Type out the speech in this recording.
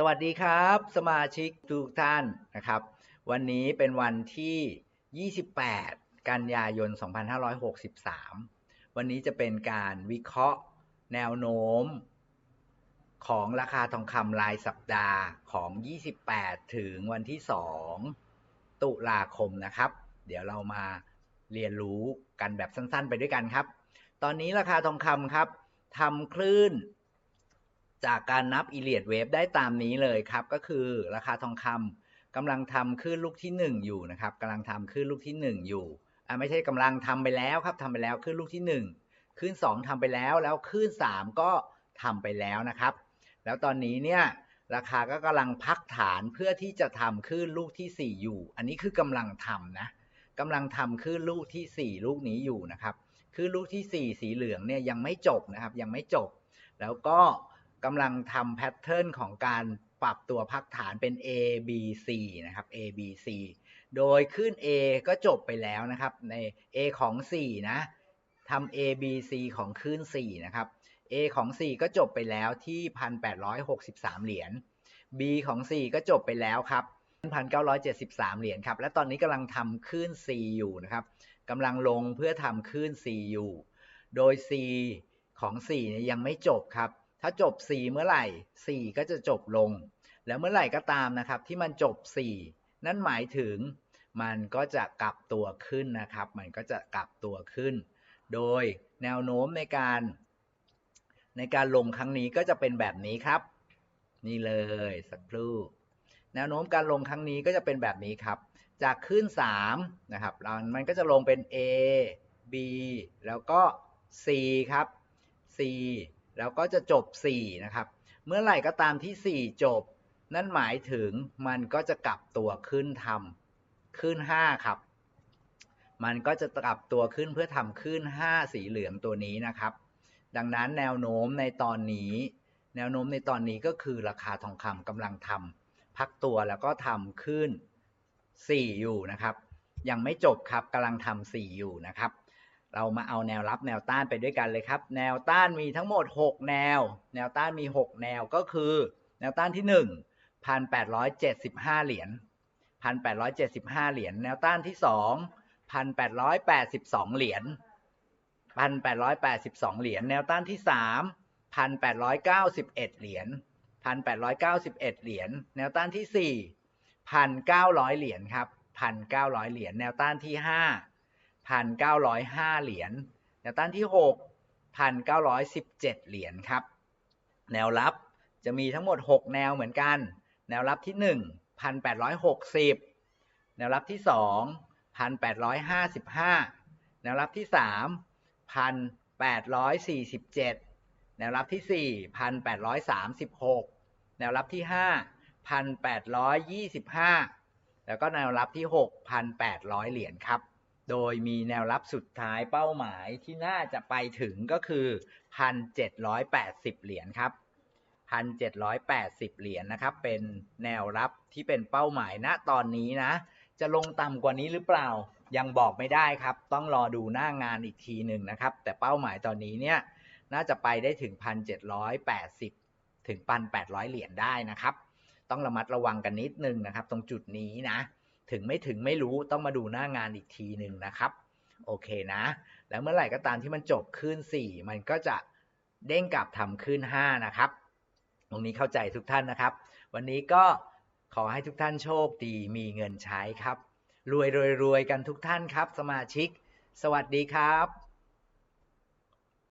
สวัสดีครับ สมาชิกทุกท่านนะครับ วันนี้เป็นวันที่ 28 กันยายน 2563 วันนี้จะเป็นการวิเคราะห์แนวโน้ม ของราคาทองคำรายสัปดาห์ของ 28 ถึงวันที่ 2 ตุลาคมนะครับ เดี๋ยวเรามาเรียนรู้กันแบบสั้นๆ ไปด้วยกันครับ ตอนนี้ราคาทองคำครับทำคลื่น จากการนับอีเลียดเวฟได้ตามนี้เลยครับ ก็คือราคาทองคำกำลังทำขึ้นลูกที่ 1 อยู่นะครับกำลังทำขึ้นลูกที่ 1 อยู่อ่าไม่ใช่กำลังทำไปแล้วครับทำไปแล้วขึ้นลูกที่ 1 ขึ้น 2ทำไปแล้วแล้วขึ้น 3 ก็ทำไปแล้วนะครับ แล้วตอนนี้เนี่ยราคาก็กำลังพักฐานเพื่อที่จะทำขึ้นลูกที่ 4 อยู่ อันนี้คือกำลังทำนะกำลังทำขึ้นลูกที่ 4 ลูกนี้อยู่นะครับขึ้นลูกที่ 4 สีเหลืองเนี่ยยังไม่จบนะครับ ยังไม่จบ แล้วก็ กำลังทำแพทเทิร์นของการปรับตัวพักฐานเป็น A B C นะครับ A B C โดยขึ้น A ก็จบไปแล้วนะครับ ใน A ของ 4 นะทำ A B C ของขึ้น 4 นะครับ A ของ 4 ก็จบไปแล้วที่ 1,863 เหรียญ B ของ 4 ก็จบไปแล้วครับ 1,973 เหรียญครับ และตอนนี้กำลังทำขึ้น C อยู่นะครับกำลังลงเพื่อทำขึ้น C อยู่ โดย C ของ 4 เนี่ยยังไม่จบครับ ถ้าจบ 4 เมื่อไหร่ 4 ก็จะจบลง แล้วเมื่อไหร่ก็ตามนะครับ ที่มันจบ 4 นั่นหมายถึงมันก็จะกลับตัวขึ้นนะครับ มันก็จะกลับตัวขึ้น โดยแนวโน้มในการ ในการลงครั้งนี้ก็จะเป็นแบบนี้ครับ นี่เลยสักครู่ แนวโน้มการลงครั้งนี้ก็จะเป็นแบบนี้ครับ จากขึ้น 3 นะครับมันก็จะลงเป็น A B แล้วก็ C ครับ C แล้วก็จะจบ 4 นะครับ เมื่อไหร่ก็ตามที่ 4 จบ นั่นหมายถึงมันก็จะกลับตัวขึ้นทำขึ้น 5 ครับ มันก็จะกลับตัวขึ้นเพื่อทำขึ้น 5 สีเหลืองตัวนี้นะครับ ดังนั้นแนวโน้มในตอนนี้ แนวโน้มในตอนนี้ก็คือราคาทองคำกำลังทำพักตัวแล้วก็ทำขึ้น 4 อยู่นะครับ ยังไม่จบครับกำลังทำ4อยู่นะครับ เรามาเอาแนวรับแนวต้านไปด้วยกันเลยครับ แนวต้านมีทั้งหมด 6 แนว แนวต้านมี 6 แนวก็คือ แนวต้านที่ 1 1,875 เหรียญ1,875 เหรียญ แนวต้านที่ 2 1,882 เหรียญ 1,882 เหรียญ แนวต้านที่ 3 1,891 เหรียญ 1,891 เหรียญ แนวต้านที่ 4 1,900 เหรียญครับ 1,900 เหรียญ แนวต้านที่ 5 1,905 เหรียญแนวต้านที่ 6 1,917 เหรียญครับ แนวรับจะมีทั้งหมด 6 แนวเหมือนกัน แนวรับที่1 1,860 แนวรับที่2 1,855 แนวรับที่3 1,847 แนวรับที่ 4,836 แนวรับที่5 1,825 แล้วก็แนวรับที่ 6,800 เหรียญครับ โดยมีแนวรับสุดท้ายเป้าหมายที่น่าจะไปถึงก็คือ 1,780 เหรียญครับ 1,780 เหรียญนะครับ เป็นแนวรับที่เป็นเป้าหมายณตอนนี้นะ จะลงต่ำกว่านี้หรือเปล่า ยังบอกไม่ได้ครับ ต้องรอดูหน้างานอีกทีหนึ่งนะครับ แต่เป้าหมายตอนนี้เนี่ยน่าจะไปได้ถึง 1,780 ถึง 1,800 เหรียญได้นะครับ ต้องระมัดระวังกันนิดนึงนะครับ ตรงจุดนี้นะ ถึงไม่ถึงไม่รู้ต้องมาดูหน้างานอีกทีหนึ่งนะครับ โอเคนะ แล้วเมื่อไหร่ก็ตามที่มันจบขึ้น 4 มันก็จะเด้งกลับทำขึ้น 5 นะครับ ตรงนี้เข้าใจทุกท่านนะครับ วันนี้ก็ขอให้ทุกท่านโชคดีมีเงินใช้ครับ รวยรวยรวยกันทุกท่านครับ สมาชิก สวัสดีครับ